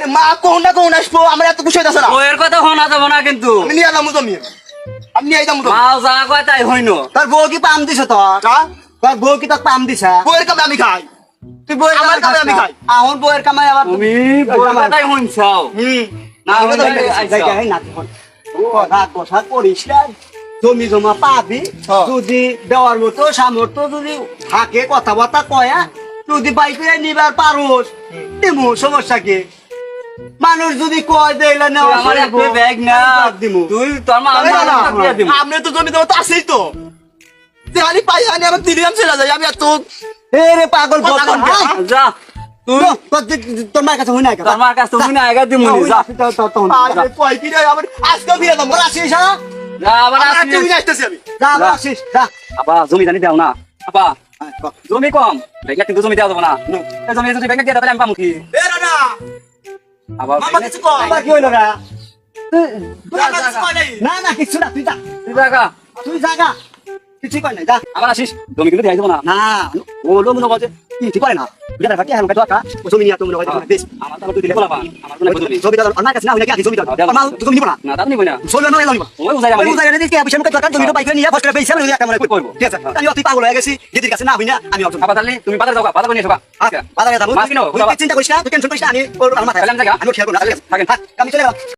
আরে মা কোন না কোন আসব। আমার এত খুশি হইতাছে না। কথা শোনা যাব না কিন্তু। আমি নিয়ে জমি। আমি নিয়ে মাও যা কয় তাই হইনো। তোর বউ কি পাম দিছ তোর? হ্যাঁ? তোর বউ কি তোর পাম দিছা? বইয়ের কামে আমি খাই। তুই বউয়ের আমি খাই। আহন বউয়ের কামাই আবার তুমি বইয়ের কথাই শুনছাও হুম। না তো হইলে দেখি, আইসা। দেখি, এই নাতি কথা কথা করিস না। জমি জমা পাবি। হ্যাঁ। যদি দেওয়ার মতো সামর্থ্য যদি থাকে কথাবার্তা কয়া যদি বাইকে নিবার পারোস দিমু সমস্যা কি? মানুষ যদি কয় দেইলে তুই নেওয়া আমার একটা ব্যাগ না। দিমু। তুই তোর মা আরে আমার দিয়ে দিবি আপনি তো জমি দেবো তো আছেই তো। দেহানি পাই আনি আমার দিলাম ছেড়ে যায় আমি এত এ রে পাগল? হ্যাঁ? যা তুই তো, তোর দি- কাছে হই নাই তোর মার কাছে তুমি না আগে দিমু যা। না, আরে কয় কি রে আমার আজকে বিয়ে দাম তোর আসিস, হ্যাঁ? যা আবার আমার আসিস। জমি আসতেছি আমি। যা, আবার আসিস, যা। আপা জমি জানি দাও না। আপা হ্যাঁ, জমি কম। ব্যাগটা কিন্তু জমি দেওয়া যাব না। জমি যদি ব্যাগটা দিয়ে দাও তাহলে আমি পাবো কি? এ রানা! আবার কি হইল নাই? না না কিছু না তুই যা। তুই জায়গা তুই জাগা। কিছু কয় নাই যা। আবার আসিস? জমি কিন্তু দিয়ে দেবো না? না ও লোক কি ঠিক করে না? বিটা রাখা হ্যাঁ জমি নিয়া তুমি হয়তো বেশ আমার তো তুই দিলে বলা আমার জমি জমি দাও কাছে না হইলে কি জমি দাও আমার জমি নিব না? না তা না। সোলো নয় লইবা। ওই উজাই উজাই জমি বাইক নিয়া ফসকে পয়সা লইয়া কেমন করব। ঠিক আছে আমি অতি পাগল হয়ে গেছি দিদির কাছে না হই না আমি তাহলে তুমি বাজারে যাও বাজার করে নিয়ে এসো বাজারে যাব। মাছ কিনো, চিন্তা করিস না তুই টেনশন করিস না আমি আমার মাথায় তাহলে আমি জায়গা? আমি খেয়াল করব না থাকেন। আমি চলে গেলাম